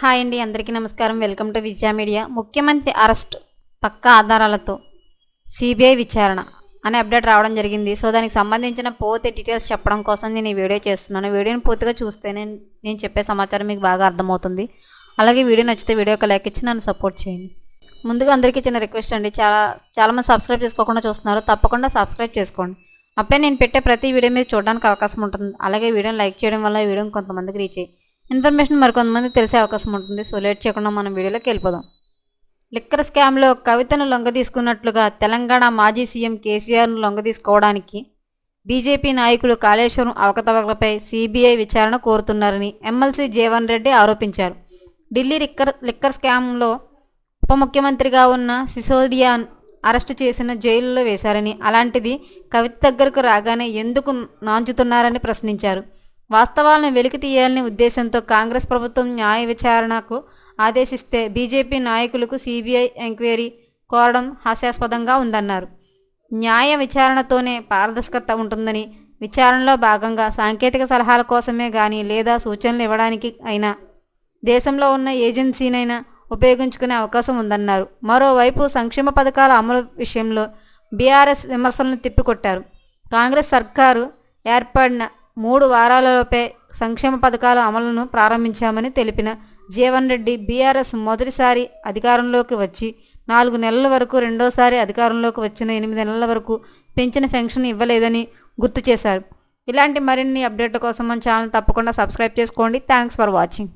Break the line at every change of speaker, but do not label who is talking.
Hi అండి అందరికీ నమస్కారం. Welcome to Vijaya media. ముఖ్యమంత్రి అరెస్ట్ పక్కా ఆధారాలతో సిబిఐ విచారణ అనే అప్డేట్ రావడం జరిగింది. సో దానికి సంబంధించిన పూర్తి డీటెయిల్స్ చెప్పడం కోసం నేను ఈ వీడియో చేస్తున్నాను. వీడియోని పూర్తిగా చూస్తేనే నేను చెప్పే సమాచారం మీకు బాగా అర్థమవుతుంది. అలాగే వీడియో నచ్చితే వీడియోకి లైక్ ఇచ్చి నన్ను సపోర్ట్ చేయండి. ముందుగా అందరికీ చిన్న రిక్వెస్ట్ అండి. చాలా చాలామంది సబ్స్క్రైబ్ చేసుకోకుండా చూస్తున్నారు. తప్పకుండా సబ్స్క్రైబ్ చేసుకోండి. అప్పుడే నేను పెట్టే ప్రతి వీడియో మీరు చూడడానికి అవకాశం ఉంటుంది. అలాగే వీడియోని లైక్ చేయడం వల్ల ఈ వీడియోని కొంతమందికి రీచ్ అయ్యి ఇన్ఫర్మేషన్ మరికొంతమంది తెలిసే అవకాశం ఉంటుంది. సో లేట్ చేయకుండా మనం వీడియోలోకి వెళ్ళిపోదాం. లిక్కర్ స్కామ్లో కవితను లొంగ తీసుకున్నట్లుగా తెలంగాణ మాజీ సీఎం కేసీఆర్ను లొంగ తీసుకోవడానికి బీజేపీ నాయకులు కాళేశ్వరం అవకతవకలపై సిబిఐ విచారణ కోరుతున్నారని ఎమ్మెల్సీ జీవన్ రెడ్డి ఆరోపించారు. ఢిల్లీ లిక్కర్ లిక్కర్ స్కామ్లో ఉప ముఖ్యమంత్రిగా ఉన్న సిసోడియాన్ అరెస్టు చేసిన జైలులో వేశారని అలాంటిది కవిత దగ్గరకు రాగానే ఎందుకు నాంచుతున్నారని ప్రశ్నించారు. వాస్తవాలను వెలికి తీయాలని ఉద్దేశంతో కాంగ్రెస్ ప్రభుత్వం న్యాయ విచారణకు ఆదేశిస్తే బీజేపీ నాయకులకు సిబిఐ ఎంక్వైరీ కోరడం హాస్యాస్పదంగా ఉందన్నారు. న్యాయ విచారణతోనే పారదర్శకత ఉంటుందని విచారణలో భాగంగా సాంకేతిక సలహాల కోసమే కానీ లేదా సూచనలు ఇవ్వడానికి అయినా దేశంలో ఉన్న ఏజెన్సీనైనా ఉపయోగించుకునే అవకాశం ఉందన్నారు. మరోవైపు సంక్షేమ పథకాల అమలు విషయంలో బీఆర్ఎస్ విమర్శలను తిప్పికొట్టారు. కాంగ్రెస్ సర్కారు ఏర్పడిన మూడు వారాలలోపే సంక్షేమ పథకాల అమలును ప్రారంభించామని తెలిపిన జీవన్ రెడ్డి బీఆర్ఎస్ మొదటిసారి అధికారంలోకి వచ్చి నాలుగు నెలల వరకు రెండోసారి అధికారంలోకి వచ్చిన ఎనిమిది నెలల వరకు పెంచిన పెన్షన్ ఇవ్వలేదని గుర్తు చేశారు. ఇలాంటి మరిన్ని అప్డేట్ల కోసం మన ఛానల్ తప్పకుండా సబ్స్క్రైబ్ చేసుకోండి. Thanks for watching.